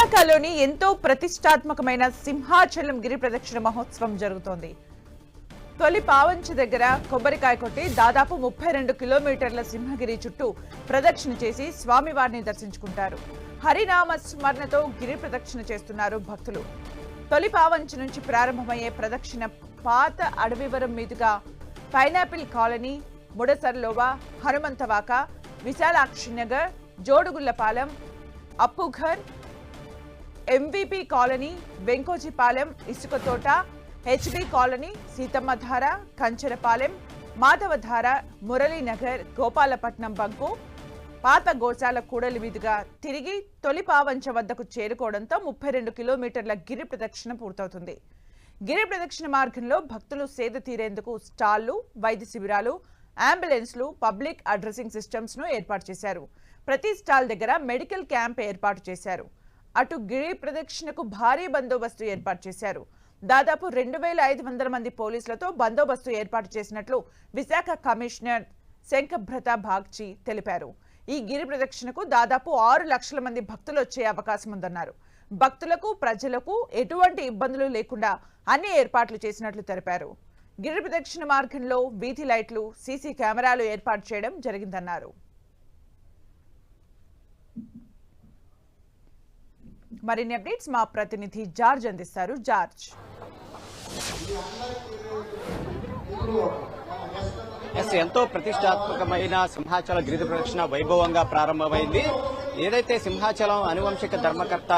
విశాఖలోని ఎంతో ప్రతిష్టాత్మకమైన సింహాచలం గిరి ప్రదక్షిణ మహోత్సవం జరుగుతోంది. తొలి పావంచి దగ్గర కొబ్బరికాయ కొట్టి దాదాపు ముప్పై రెండు కిలోమీటర్ల సింహగిరి చుట్టూ ప్రదక్షిణ చేసి స్వామివారిని దర్శించుకుంటారు. హరినామ స్మరణతో గిరి ప్రదక్షిణ చేస్తున్నారు భక్తులు. తొలి పావంచి నుంచి ప్రారంభమయ్యే ప్రదక్షిణ పాత అడవివరం మీదుగా pineapple colony Mudasarlova Hanumanthavaka Visalakshi Nagar Jodugullapalem Appughar MVP colony Venkojipalem Isukathota HB colony Seethammadhara Kancharapalem Madhavadhara Muralinagar Gopalapatnam bunk పాత గోశాల కూడలి మీదుగా తిరిగి తొలి పావంచ వద్దకు చేరుకోవడంతో ముప్పై రెండు కిలోమీటర్ల గిరి ప్రదక్షిణ పూర్తవుతుంది. గిరి ప్రదక్షిణ మార్గంలో భక్తులు సేద తీరేందుకు స్టాళ్ళు వైద్య శిబిరాలు అంబులెన్స్లు పబ్లిక్ అడ్రసింగ్ సిస్టమ్స్ను ఏర్పాటు చేశారు. ప్రతి స్టాల్ దగ్గర మెడికల్ క్యాంప్ ఏర్పాటు చేశారు. అటు గిరి ప్రదక్షిణకు భారీ బందోబస్తు ఏర్పాటు చేశారు. దాదాపు రెండు వేల ఐదు వందల మంది పోలీసులతో బందోబస్తు ఏర్పాటు చేసినట్లు విశాఖ కమిషనర్ శంఖభ్రత భాగ్చి తెలిపారు. ఈ గిరి ప్రదక్షిణకు దాదాపు ఆరు లక్షల మంది భక్తులు వచ్చే అవకాశం ఉందన్నారు. భక్తులకు ప్రజలకు ఎటువంటి ఇబ్బందులు లేకుండా అన్ని ఏర్పాట్లు చేసినట్లు తెలిపారు. గిరి ప్రదక్షిణ మార్గంలో వీధి లైట్లు సీసీ కెమెరాలు ఏర్పాటు చేయడం జరిగిందన్నారు. మరిన్ని అప్డేట్స్ మా ప్రతినిధి జార్జ్ అందిస్తారు. జార్జ్. ఎస్ ఎంతో ప్రతిష్టాత్మకమైన సింహాచల గిరిజ ప్రదక్షిణ వైభవంగా ప్రారంభమైంది. ఏదైతే సింహాచలం అనువంశిక ధర్మకర్త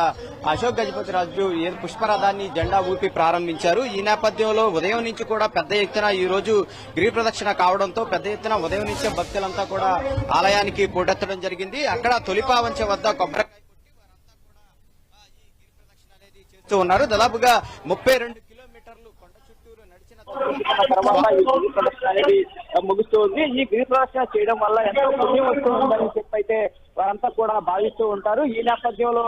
అశోక్ గజపతి రాజు ఏ పుష్పరథాన్ని జెండా ఊపి ప్రారంభించారు. ఈ నేపథ్యంలో ఉదయం నుంచి కూడా పెద్ద ఎత్తున ఈ రోజు గిరి ప్రదక్షిణ కావడంతో పెద్ద ఎత్తున ఉదయం నుంచే భక్తులంతా కూడా ఆలయానికి పోటెత్తడం జరిగింది. అక్కడ తొలిపావంచ వద్ద కొబ్బరి చేస్తూ ఉన్నారు. దాదాపుగా ముప్పై రెండు కిలోమీటర్లు కొండ చుట్టూరు నడిచిన తర్వాత ఈ గిరి ప్రదక్షిణ అనేది ముగుస్తూ ఉంది ఈ గిరి ప్రదక్షిణ చేయడం వల్ల ఎంతో పుణ్యం వస్తుందని చెప్పి అయితే వారంతా కూడా భావిస్తూ ఉంటారు. ఈ నేపథ్యంలో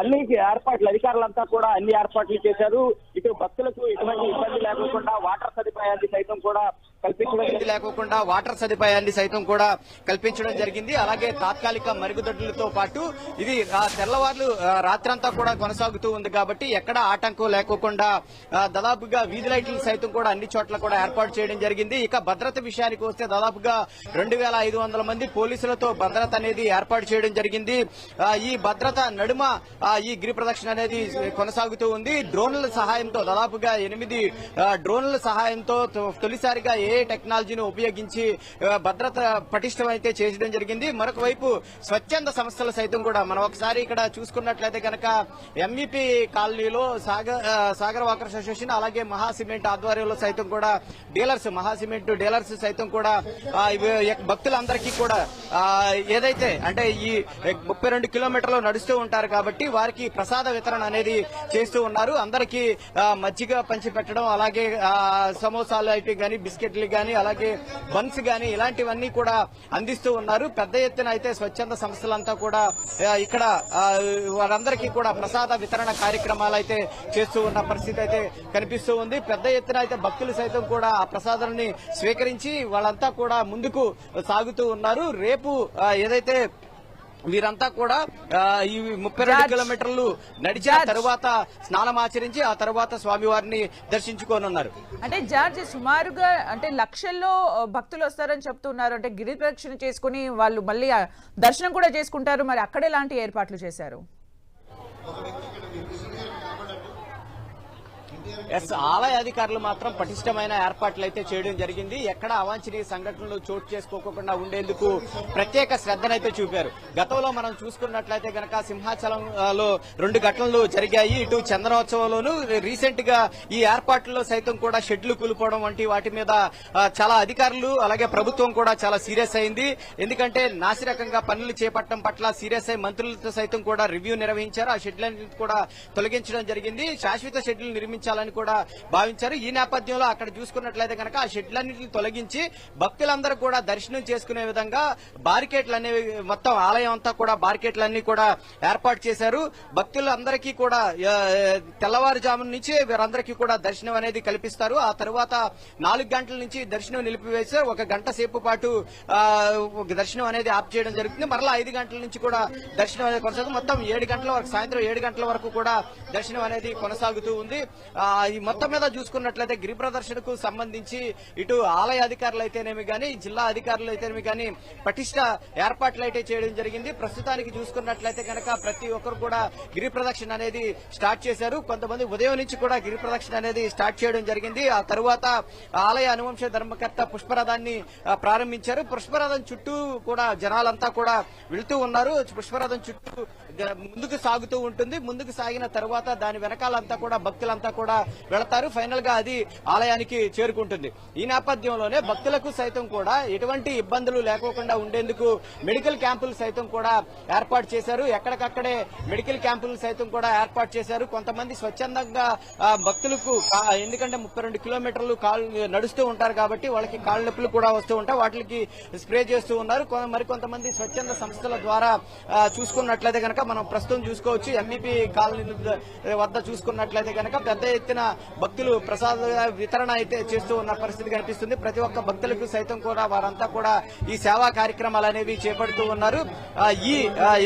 అన్ని ఏర్పాట్లు అధికారులంతా కూడా అన్ని ఏర్పాట్లు చేశారు. ఇటు భక్తులకు ఎటువంటి ఇబ్బంది లేకుండా వాటర్ సదుపాయాన్ని సైతం కూడా కల్పించడం లేకుండా వాటర్ సదుపాయాన్ని సైతం కూడా కల్పించడం జరిగింది. అలాగే తాత్కాలిక మరుగుదొడ్లతో పాటు ఇది తెల్లవారులు తెల్లవార్లు రాత్రంతా కూడా కొనసాగుతూ ఉంది కాబట్టి ఎక్కడ ఆటంకం లేకోకుండా దాదాపుగా వీధి లైట్లు సైతం కూడా అన్ని చోట్ల కూడా ఏర్పాటు చేయడం జరిగింది. ఇక భద్రత విషయానికి వస్తే దాదాపుగా రెండు వేల ఐదు వందల మంది పోలీసులతో భద్రత అనేది ఏర్పాటు చేయడం జరిగింది. ఈ భద్రత నడుమ ఈ గిరి ప్రదక్షిణ అనేది కొనసాగుతూ ఉంది. డ్రోన్ల సహాయంతో దాదాపుగా ఎనిమిది డ్రోన్ల సహాయంతో తొ- తొలిసారిగా ఏ టెక్నాలజీని ఉపయోగించి భద్రత పటిష్టమైతే చేయడం జరిగింది. మరొక వైపు స్వచ్ఛంద సంస్థలు సైతం కూడా మనం ఒకసారి ఇక్కడ చూసుకున్నట్లయితే కనుక ఎంఈపీ కాలనీలో సాగర్ సాగర్ వాకర్స్ అసోసియేషన్ అలాగే మహా సిమెంట్ ఆధ్వర్యంలో సైతం కూడా డీలర్స్ మహా సిమెంట్ డీలర్స్ సైతం కూడా భక్తులందరికీ కూడా ఏదైతే అంటే ఈ ముప్పై రెండు కిలోమీటర్లు నడుస్తూ ఉంటారు కాబట్టి వారికి ప్రసాద వితరణ అనేది చేస్తూ ఉన్నారు. అందరికీ మజ్జిగ పంచి పెట్టడం అలాగే సమోసాలు అయితే కానీ బిస్కెట్లు కానీ అలాగే బన్స్ కానీ ఇలాంటివన్నీ కూడా అందిస్తూ ఉన్నారు. పెద్ద ఎత్తున అయితే స్వచ్ఛంద సంస్థలంతా కూడా ఇక్కడ వారందరికీ కూడా ప్రసాద వితరణ కార్యక్రమాలు అయితే చేస్తూ ఉన్న పరిస్థితి అయితే కనిపిస్తూ ఉంది. పెద్ద ఎత్తున అయితే భక్తులు సైతం కూడా ఆ ప్రసాదాన్ని స్వీకరించి వాళ్ళంతా కూడా ముందుకు సాగుతూ ఉన్నారు. రేపు ఏదైతే వీరంతా కూడా ఈ ముప్పై రెండు. కిలోమీటర్లు నడిచిన జార్జ్. తరువాత స్నానం ఆచరించి ఆ తర్వాత స్వామివారిని దర్శించుకోనున్నారు అంటే జార్జ్ సుమారుగా అంటే లక్షల్లో భక్తులు వస్తారని చెప్తున్నారు అంటే గిరి ప్రదక్షిణ చేసుకుని వాళ్ళు మళ్ళీ దర్శనం కూడా చేసుకుంటారు మరి అక్కడ ఎలాంటి ఏర్పాట్లు చేశారు ఎస్ ఆలయ అధికారులు మాత్రం పటిష్టమైన ఏర్పాట్లు అయితే చేయడం జరిగింది. ఎక్కడ అవాంఛనీయ సంఘటనలు చోటు చేసుకోకుండా ఉండేందుకు ప్రత్యేక శ్రద్ధనైతే చూపారు. గతంలో మనం చూసుకున్నట్లయితే గనక సింహాచలంలో రెండు ఘటనలు జరిగాయి. ఇటు చందనోత్సవంలోను రీసెంట్గా ఈ ఏర్పాట్లలో సైతం కూడా షెడ్లు కూలిపోవడం వంటి వాటి మీద చాలా అధికారులు అలాగే ప్రభుత్వం కూడా చాలా సీరియస్ అయింది. ఎందుకంటే నాసిరకంగా పనులు చేపట్టడం పట్ల సీరియస్ అయి మంత్రులతో సైతం కూడా రివ్యూ నిర్వహించారు. ఆ షెడ్లన్నింటినీ కూడా తొలగించడం జరిగింది. శాశ్వత షెడ్లు నిర్మించాలని కూడా భావించారు. ఈ నేపథ్యంలో అక్కడ చూసుకున్నట్లయితే కనుక ఆ షెడ్లన్నింటిని తొలగించి భక్తులందరూ కూడా దర్శనం చేసుకునే విధంగా బారికేట్లు అనేవి మొత్తం ఆలయం అంతా కూడా బారికేట్లన్నీ కూడా ఏర్పాటు చేశారు. భక్తులందరికీ కూడా తెల్లవారుజామున నుంచి వీరందరికీ కూడా దర్శనం అనేది కల్పిస్తారు. ఆ తర్వాత నాలుగు గంటల నుంచి దర్శనం నిలిపివేసి ఒక గంట సేపు పాటు దర్శనం అనేది ఆప్ చేయడం జరుగుతుంది. మరలా ఐదు గంటల నుంచి కూడా దర్శనం అనేది కొనసాగుతుంది. మొత్తం ఏడు గంటల వరకు సాయంత్రం ఏడు గంటల వరకు కూడా దర్శనం అనేది కొనసాగుతూ ఉంది. ఆ, ఈ మొత్తం మీద చూసుకున్నట్లయితే గిరి ప్రదర్శనకు సంబంధించి ఇటు ఆలయ అధికారులు అయితేనేమి కానీ జిల్లా అధికారులు అయితేనేమి కానీ పటిష్ట ఏర్పాట్లు అయితే చేయడం జరిగింది. ప్రస్తుతానికి చూసుకున్నట్లయితే కనుక ప్రతి ఒక్కరు కూడా గిరి ప్రదక్షిణ అనేది స్టార్ట్ చేశారు. కొంతమంది ఉదయం నుంచి కూడా గిరి ప్రదక్షిణ అనేది స్టార్ట్ చేయడం జరిగింది. ఆ తరువాత ఆలయ అనువంశ ధర్మకర్త పుష్పరథాన్ని ప్రారంభించారు. పుష్పరథం చుట్టూ కూడా జనాలంతా కూడా వెళ్తూ ఉన్నారు. పుష్పరథం చుట్టూ జ- ముందుకు సాగుతూ ఉంటుంది. ముందుకు సాగిన తర్వాత దాని వెనకాలంతా కూడా భక్తులంతా కూడా వెళతారు. ఫైనల్గా అది ఆలయానికి చేరుకుంటుంది. ఈ నేపథ్యంలోనే భక్తులకు సైతం కూడా ఎటువంటి ఇబ్బందులు లేకోకుండా ఉండేందుకు మెడికల్ క్యాంపులు సైతం కూడా ఏర్పాటు చేశారు. ఎక్కడికక్కడే మెడికల్ క్యాంపులు సైతం కూడా ఏర్పాటు చేశారు. కొంతమంది స్వచ్ఛందంగా భక్తులకు ఎందుకంటే ముప్పై రెండు కిలోమీటర్లు కాళ్ళు నడుస్తూ ఉంటారు కాబట్టి వాళ్ళకి కాళ్ళ నొప్పులు కూడా వస్తూ ఉంటాయి. వాటికి స్ప్రే చేస్తూ ఉన్నారు. మరికొంతమంది స్వచ్ఛంద సంస్థల ద్వారా చూసుకున్నట్లయితే కనుక మనం ప్రస్తుతం చూసుకోవచ్చు. ఎంఈపీ కాలనీ వద్ద చూసుకున్నట్లయితే కనుక పెద్ద ఎత్తున భక్తులు ప్రసాద వితరణ అయితే చేస్తూ ఉన్న పరిస్థితి కనిపిస్తుంది. ప్రతి ఒక్క భక్తులకు సైతం కూడా వారంతా కూడా ఈ సేవా కార్యక్రమాలు అనేవి చేపడుతూ ఉన్నారు. ఈ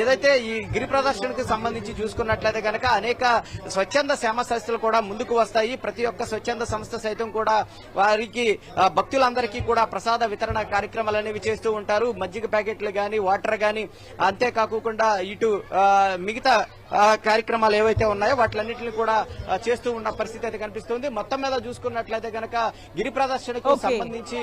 ఏదైతే ఈ గిరి ప్రదర్శనకు సంబంధించి చూసుకున్నట్లయితే కనుక అనేక స్వచ్ఛంద సేవా సంస్థలు కూడా ముందుకు వస్తాయి. ప్రతి ఒక్క స్వచ్ఛంద సంస్థ సైతం కూడా వారికి భక్తులందరికీ కూడా ప్రసాద వితరణ కార్యక్రమాలు అనేవి చేస్తూ ఉంటారు. మజ్జిగ ప్యాకెట్లు గాని వాటర్ గాని అంతేకాకుండా ఇటు మిగతా కార్యక్రమాలు ఏవైతే ఉన్నాయో వాటిలన్నింటినీ కూడా చేస్తూ ఉన్న పరిస్థితి అయితే కనిపిస్తుంది. మొత్తం మీద చూసుకున్నట్లయితే కనుక గిరి ప్రదర్శనకు. సంబంధించి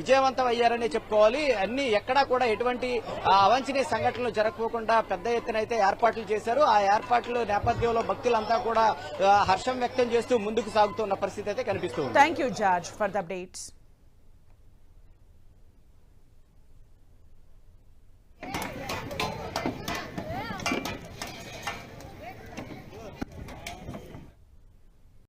విజయవంతం అయ్యారనే చెప్పుకోవాలి. అన్ని ఎక్కడా కూడా ఎటువంటి ఆ, అవాంఛనీయ సంఘటనలు జరగకుండా పెద్ద ఎత్తున అయితే ఏర్పాట్లు చేశారు. ఆ ఏర్పాట్ల నేపథ్యంలో భక్తులంతా కూడా హర్షం వ్యక్తం చేస్తూ ముందుకు సాగుతున్న పరిస్థితి అయితే కనిపిస్తుంది thank you George for the updates